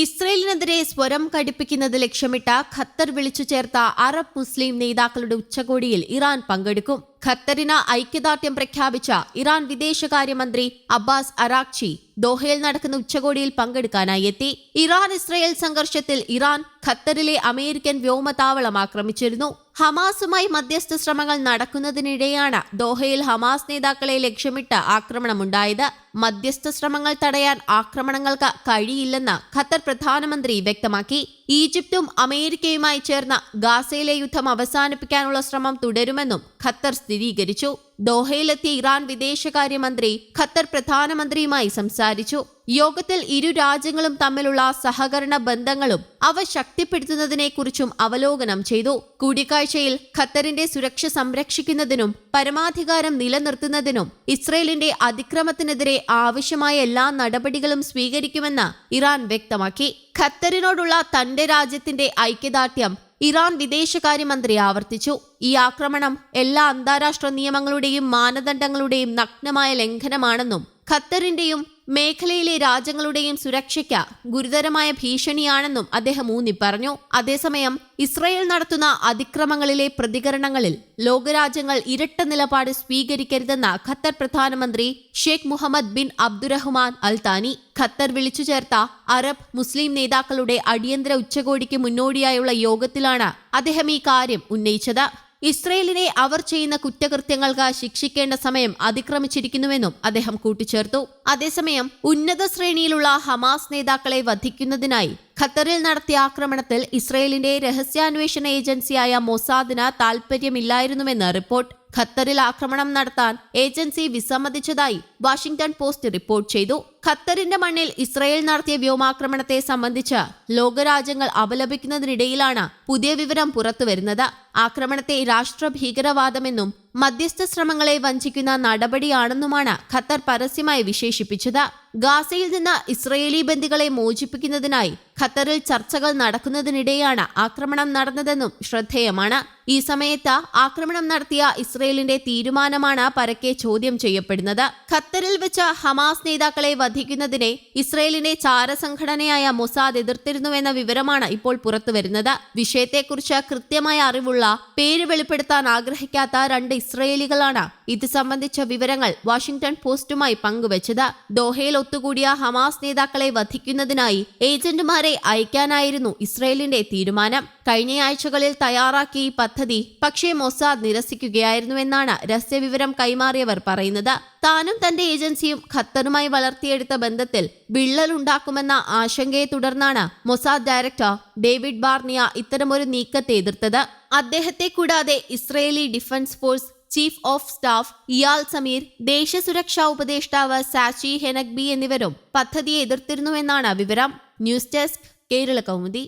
ഇസ്രയേലിനെതിരെ സ്വരം കടുപ്പിക്കുന്നത് ലക്ഷ്യമിട്ട ഖത്തർ വിളിച്ചു ചേർത്ത അറബ് മുസ്ലിം നേതാക്കളുടെ ഉച്ചകോടിയിൽ ഇറാൻ പങ്കെടുക്കും. ഖത്തറിന് ഐക്യദാർഢ്യം പ്രഖ്യാപിച്ച ഇറാൻ വിദേശകാര്യമന്ത്രി അബ്ബാസ് അറാഖ്ചി ദോഹയിൽ നടക്കുന്ന ഉച്ചകോടിയിൽ പങ്കെടുക്കാനായി എത്തി. ഇറാൻ ഇസ്രയേൽ സംഘർഷത്തിൽ ഇറാൻ ഖത്തറിലെ അമേരിക്കൻ വ്യോമതാവളം ആക്രമിച്ചിരുന്നു. ഹമാസുമായി മധ്യസ്ഥ ശ്രമങ്ങൾ നടക്കുന്നതിനിടെയാണ് ദോഹയിൽ ഹമാസ് നേതാക്കളെ ലക്ഷ്യമിട്ട് ആക്രമണമുണ്ടായത്. മധ്യസ്ഥ ശ്രമങ്ങൾ തടയാൻ ആക്രമണങ്ങൾക്ക് കഴിയില്ലെന്ന് ഖത്തർ പ്രധാനമന്ത്രി വ്യക്തമാക്കി. ഈജിപ്തും അമേരിക്കയുമായി ചേർന്ന ഗാസയിലെ യുദ്ധം അവസാനിപ്പിക്കാനുള്ള ശ്രമം തുടരുമെന്നും ഖത്തർ സ്ഥിരീകരിച്ചു. ദോഹയിലെത്തിയ ഇറാൻ വിദേശകാര്യമന്ത്രി ഖത്തർ പ്രധാനമന്ത്രിയുമായി സംസാരിച്ചു. യോഗത്തിൽ ഇരു രാജ്യങ്ങളും തമ്മിലുള്ള സഹകരണ ബന്ധങ്ങളും അവ ശക്തിപ്പെടുത്തുന്നതിനെക്കുറിച്ചും അവലോകനം ചെയ്തു. കൂടിക്കാഴ്ചയിൽ ഖത്തറിന്റെ സുരക്ഷ സംരക്ഷിക്കുന്നതിനും പരമാധികാരം നിലനിർത്തുന്നതിനും ഇസ്രയേലിന്റെ അതിക്രമത്തിനെതിരെ ആവശ്യമായ എല്ലാ നടപടികളും സ്വീകരിക്കുമെന്ന് ഇറാൻ വ്യക്തമാക്കി. ഖത്തറിനോടുള്ള തന്റെ രാജ്യത്തിന്റെ ഐക്യദാർഢ്യം ഇറാൻ വിദേശകാര്യമന്ത്രി ആവർത്തിച്ചു. ഈ ആക്രമണം എല്ലാ അന്താരാഷ്ട്ര നിയമങ്ങളുടെയും മാനദണ്ഡങ്ങളുടെയും നഗ്നമായ ലംഘനമാണെന്നും ഖത്തറിന്റെയും മേഖലയിലെ രാജ്യങ്ങളുടെയും സുരക്ഷയ്ക്ക് ഗുരുതരമായ ഭീഷണിയാണെന്നും അദ്ദേഹം ഊന്നി പറഞ്ഞു. അതേസമയം ഇസ്രയേൽ നടത്തുന്ന അതിക്രമങ്ങളിലെ പ്രതികരണങ്ങളിൽ ലോകരാജ്യങ്ങൾ ഇരട്ട നിലപാട് സ്വീകരിക്കരുതെന്ന ഖത്തർ പ്രധാനമന്ത്രി Sheikh Mohammed bin Abdulrahman Al Thani Qatar വിളിച്ചു ചേർത്ത അറബ് മുസ്ലിം നേതാക്കളുടെ അടിയന്തര ഉച്ചകോടിക്ക് മുന്നോടിയായുള്ള യോഗത്തിലാണ് അദ്ദേഹം ഈ കാര്യം ഉന്നയിച്ചത്. ഇസ്രയേലിനെ അവർ ചെയ്യുന്ന കുറ്റകൃത്യങ്ങൾക്ക് ശിക്ഷിക്കേണ്ട സമയം അതിക്രമിച്ചിരിക്കുന്നുവെന്നും അദ്ദേഹം കൂട്ടിച്ചേർത്തു. അതേസമയം ഉന്നത ശ്രേണിയിലുള്ള ഹമാസ് നേതാക്കളെ വധിക്കുന്നതിനായി ഖത്തറിൽ നടത്തിയ ആക്രമണത്തിൽ ഇസ്രയേലിന്റെ രഹസ്യാന്വേഷണ ഏജൻസിയായ മൊസാദിന് താൽപര്യമില്ലായിരുന്നുവെന്ന് റിപ്പോർട്ട്. ഖത്തറിൽ ആക്രമണം നടത്താൻ ഏജൻസി വിസമ്മതിച്ചതായി വാഷിംഗ്ടൺ പോസ്റ്റ് റിപ്പോർട്ട് ചെയ്തു. ഖത്തറിന്റെ മണ്ണിൽ ഇസ്രയേൽ നടത്തിയ വ്യോമാക്രമണത്തെ സംബന്ധിച്ച് ലോകരാജ്യങ്ങൾ അപലപിക്കുന്നതിനിടയിലാണ് പുതിയ വിവരം പുറത്തുവരുന്നത്. ആക്രമണത്തെ രാഷ്ട്ര ഭീകരവാദമെന്നും മധ്യസ്ഥ ശ്രമങ്ങളെ വഞ്ചിക്കുന്ന നടപടിയാണെന്നുമാണ് ഖത്തർ പരസ്യമായി വിശേഷിപ്പിച്ചത്. ഗാസയിൽ നിന്ന് ഇസ്രയേലി ബന്ദികളെ മോചിപ്പിക്കുന്നതിനായി ഖത്തറിൽ ചർച്ചകൾ നടക്കുന്നതിനിടെയാണ് ആക്രമണം നടന്നതെന്നും ശ്രദ്ധേയമാണ്. ഈ സമയത്ത് ആക്രമണം നടത്തിയ ഇസ്രയേലിന്റെ തീരുമാനമാണ് പരക്കെ ചോദ്യം ചെയ്യപ്പെടുന്നത്. ഖത്തറിൽ വെച്ച് ഹമാസ് നേതാക്കളെ വധിക്കുന്നതിനെ ഇസ്രയേലിന്റെ ചാരസംഘടനയായ മൊസാദ് എതിർത്തിരുന്നുവെന്ന വിവരമാണ് ഇപ്പോൾ പുറത്തുവരുന്നത്. വിഷയത്തെക്കുറിച്ച് കൃത്യമായ അറിവുള്ള പേര് വെളിപ്പെടുത്താൻ ആഗ്രഹിക്കാത്ത രണ്ട് ഇസ്രയേലികളാണ് ഇത് സംബന്ധിച്ച വിവരങ്ങൾ വാഷിംഗ്ടൺ പോസ്റ്റുമായി പങ്കുവച്ചത്. ദോഹയിൽ ഒത്തുകൂടിയ ഹമാസ് നേതാക്കളെ വധിക്കുന്നതിനായി ഏജന്റുമാരെ അയക്കാനായിരുന്നു ഇസ്രയേലിന്റെ തീരുമാനം. കഴിഞ്ഞയാഴ്ചകളിൽ തയ്യാറാക്കിയ ഈ പദ്ധതി പക്ഷേ മൊസാദ് നിരസിക്കുകയായിരുന്നുവെന്നാണ് രഹസ്യവിവരം കൈമാറിയവർ പറയുന്നത്. താനും തന്റെ ഏജൻസിയും ഖത്തറുമായി വളർത്തിയെടുത്ത ബന്ധത്തിൽ വിള്ളലുണ്ടാക്കുമെന്ന ആശങ്കയെ തുടർന്നാണ് മൊസാദ് ഡയറക്ടർ ഡേവിഡ് ബാർണിയ ഇത്തരമൊരു നീക്കത്തെ എതിർത്തത്. അദ്ദേഹത്തെ കൂടാതെ Israeli defence force chief of staff Eyal Zamir ദേശീയ സുരക്ഷാ ഉപദേഷ്ടാവ് സാച്ചി ഹെനഗ്ബി എന്നിവരും പദ്ധതിയെ എതിർത്തിരുന്നുവെന്നാണ് വിവരം. News desk Kerala Kaumudi.